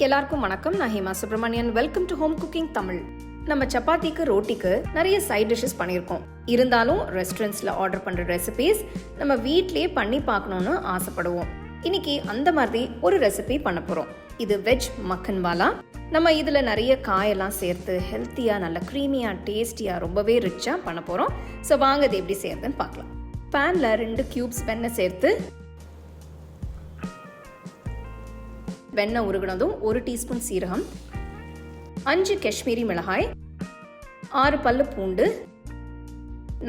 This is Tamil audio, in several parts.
எல்லாருக்கும் வணக்கம். நான் Hema Subramanian welcome to home cooking Tamil நம்ம சப்பாத்திக்கு ரோட்டிக்கு நிறைய சைட் டிஷ்ஷஸ் பண்ணியிருக்கோம். இருந்தாலும் ரெஸ்டாரண்ட்ஸில் ஆர்டர் பண்ணுற ரெசிபிஸ் நம்ம வீட்லயே பண்ணி பார்க்கணுன்னு ஆசைப்படுவோம். இன்னைக்கு அந்த மாதிரி ஒரு ரெசிபி பண்ண போகிறோம் இது வெஜ் மக்கன்வாலா நம்ம இதில் நிறைய காயெல்லாம் சேர்த்து ஹெல்த்தியாக நல்ல க்ரீமியாக டேஸ்டியாக ரொம்பவே ரிச்சாக பண்ண போகிறோம் ஸோ வாங்க இது எப்படி செய்யறதுன்னு பார்க்கலாம். பேனில் ரெண்டு க்யூப்ஸ் வெண்ணெய் சேர்த்து வெண்ணெய் உருகினதும் ஒரு டீஸ்பூன் சீரகம் அஞ்சு காஷ்மீரி மிளகாய் ஆறு பல்லு பூண்டு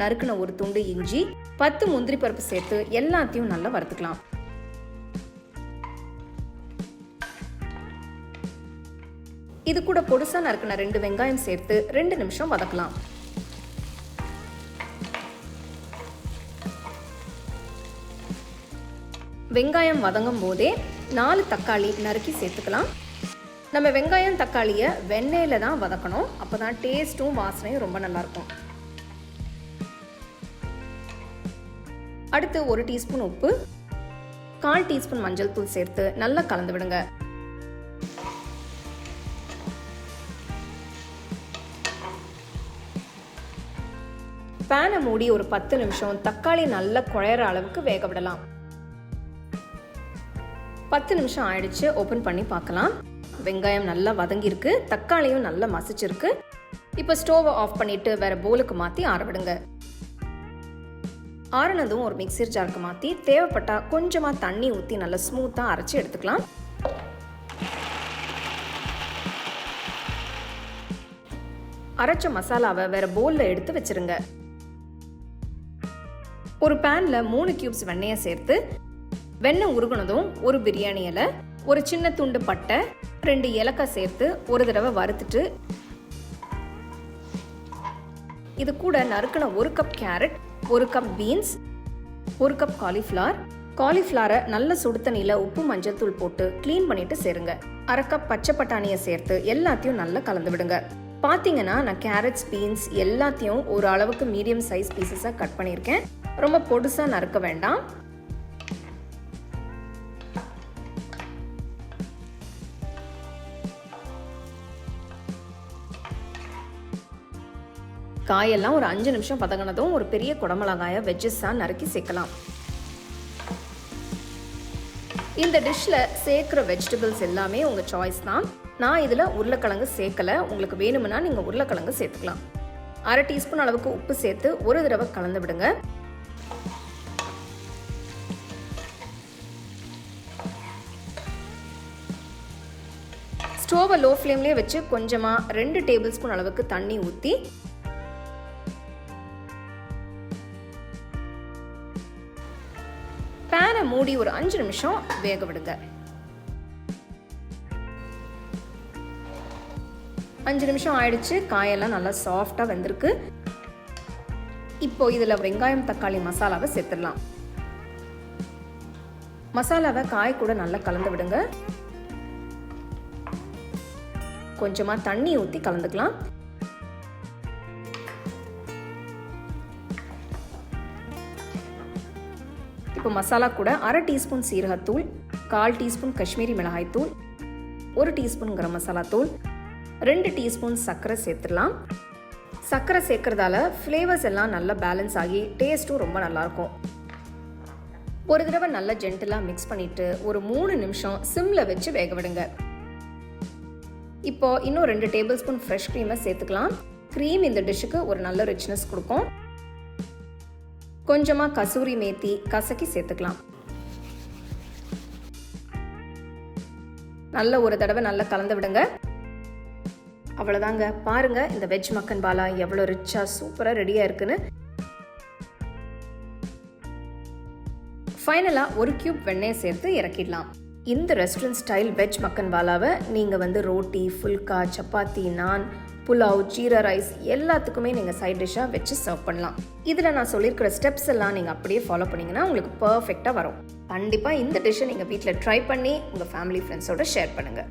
நறுக்கின ஒரு துண்டு இஞ்சி பத்து முந்திரி பருப்பு சேர்த்து எல்லாத்தையும் நல்லா வறுத்துக்கலாம். இது கூட பொடுசா நறுக்கின ரெண்டு வெங்காயம் சேர்த்து ரெண்டு நிமிஷம் வதக்கலாம். வெங்காயம் வதங்கும் போதே நாலு தக்காளி நறுக்கி சேர்த்துக்கலாம். நம்ம வெங்காயம் தக்காளியை வெண்ணெயில் தான் வதக்கணும். அப்போ தான் டேஸ்ட்டும் வாசனையும் ரொம்ப நல்லாயிருக்கும். அடுத்து ஒரு டீஸ்பூன் உப்பு கால் டீஸ்பூன் மஞ்சள் தூள் சேர்த்து நல்லா கலந்து விடுங்க. பேனை மூடி ஒரு பத்து நிமிஷம் தக்காளி நல்லா குழையிற அளவுக்கு வேக விடலாம். பத்து நிமிஷம் ஆயிடுச்சு. ஓப்பன் பண்ணி பார்க்கலாம். வெங்காயம் நல்லா வதங்கியிருக்கு. தக்காளியும் நல்லா மசிச்சிருக்கு. இப்போ ஸ்டோவை ஆஃப் பண்ணிட்டு வேற போலுக்கு மாற்றி ஆறவிடுங்க ஆறுனதும் ஒரு மிக்சர் ஜாருக்கு மாற்றி தேவைப்பட்டால் கொஞ்சமாக தண்ணி ஊற்றி நல்லா ஸ்மூத்தாக அரைச்சி எடுத்துக்கலாம். அரைச்ச மசாலாவை வேற போலில் எடுத்து வச்சிருங்க. ஒரு பேனில் மூணு கியூப்ஸ் வெண்ணெயை சேர்த்து வெண்ணெய் உருகுனதும் ஒரு பிரியாணி இலை ஒரு சின்ன துண்டு பட்டை ரெண்டு ஏலக்காய் சேர்த்து ஒரு தடவை வறுத்துட்டு இது கூட நறுக்கின ஒரு கப் கேரட் ஒரு கப் பீன்ஸ் ஒரு கப் காலிஃப்ளவர் காலிஃப்ளவரை நல்ல சுடு தண்ணியில் உப்பு மஞ்சள் தூள் போட்டு க்ளீன் பண்ணிட்டு சேருங்க. அரை கப் பச்சை பட்டாணியை சேர்த்து எல்லாத்தையும் நல்லா கலந்து விடுங்க. பார்த்தீங்கன்னா நான் கேரட்ஸ் பீன்ஸ் எல்லாத்தையும் ஒரு அளவுக்கு மீடியம் சைஸ் பீசஸாக கட் பண்ணியிருக்கேன். ரொம்ப பொடுசாக நறுக்க வேண்டாம். காயெல்லாம் ஒரு அஞ்சு நிமிஷம் பதங்கினதும் ஒரு பெரிய குடமிளகாயை வெஜ்ஜஸாக நறுக்கி சேர்க்கலாம். இந்த டிஷ்ஷில் சேர்க்குற வெஜிடபிள்ஸ் எல்லாமே உங்கள் சாய்ஸ் தான். நான் இதில் உருளைக்கிழங்கு சேர்க்கலை. உங்களுக்கு வேணும்னா நீங்கள் உருளைக்கிழங்கு சேர்த்துக்கலாம். அரை டீஸ்பூன் அளவுக்கு உப்பு சேர்த்து ஒரு தடவை கலந்து விடுங்க. ஸ்டோவை லோ ஃப்ளேம்லேயே வச்சு கொஞ்சமாக ரெண்டு டேபிள் ஸ்பூன் அளவுக்கு தண்ணி ஊற்றி மூடி ஒரு அஞ்சு நிமிஷம் வேக விடுங்க. அஞ்சு நிமிஷம் ஆயிடுச்சு. காயெல்லாம் நல்லா சாஃப்டாக வெந்திருக்கு. இப்போ இதில் வெங்காயம் தக்காளி மசாலாவை சேர்த்துடலாம். மசாலாவை காய் கூட நல்லா கலந்து விடுங்க. கொஞ்சமாக தண்ணி ஊற்றி கலந்துக்கலாம். இப்போ மசாலா கூட அரை டீஸ்பூன் சீரகத்தூள் கால் டீஸ்பூன் காஷ்மீரி மிளகாய் தூள் ஒரு டீஸ்பூன் கரம் மசாலா தூள் ரெண்டு டீஸ்பூன் சர்க்கரை சேர்த்துடலாம். சர்க்கரை சேர்க்கறதால ஃப்ளேவர்ஸ் எல்லாம் நல்லா பேலன்ஸ் ஆகி டேஸ்ட்டும் ரொம்ப நல்லாயிருக்கும். ஒரு தடவை நல்லா ஜென்டலாக மிக்ஸ் பண்ணிவிட்டு ஒரு மூணு நிமிஷம் சிம்மில் வச்சு வேக விடுங்க. இப்போது இன்னும் ரெண்டு டேபிள் ஸ்பூன் ஃப்ரெஷ் க்ரீமை சேர்த்துக்கலாம். க்ரீம் இந்த டிஷ்ஷுக்கு ஒரு நல்ல ரிச்னஸ் கொடுக்கும். கொஞ்சமாக கசூரி மேத்தி கசக்கி சேர்த்துக்கலாம். நல்ல ஒரு தடவை நல்லா கலந்து விடுங்க. அவ்வளோதாங்க பாருங்க இந்த வெஜ் மக்கன் பாலா எவ்வளோ ரிச்சாக சூப்பராக ரெடியாக இருக்குன்னு. ஃபைனலாக ஒரு கியூப் வெண்ணெயை சேர்த்து இறக்கிடலாம். இந்த ரெஸ்டாரண்ட் ஸ்டைல் வெஜ் மக்கன் பாலாவை நீங்கள் வந்து ரோட்டி ஃபுல்கா சப்பாத்தி நான் புலாவ் ஜீரா ரைஸ் எல்லாத்துக்குமே நீங்கள் சைட் டிஷ்ஷாக வச்சு சர்வ் பண்ணலாம். இதில் நான் சொல்லியிருக்கிற ஸ்டெப்ஸ் எல்லாம் நீங்கள் அப்படியே ஃபாலோ பண்ணிங்கன்னா உங்களுக்கு பர்ஃபெக்டாக வரும். கண்டிப்பாக இந்த டிஷ்ஷை நீங்கள் வீட்டில் ட்ரை பண்ணி உங்கள் ஃபேமிலி ஃப்ரெண்ட்ஸோட ஷேர் பண்ணுங்கள்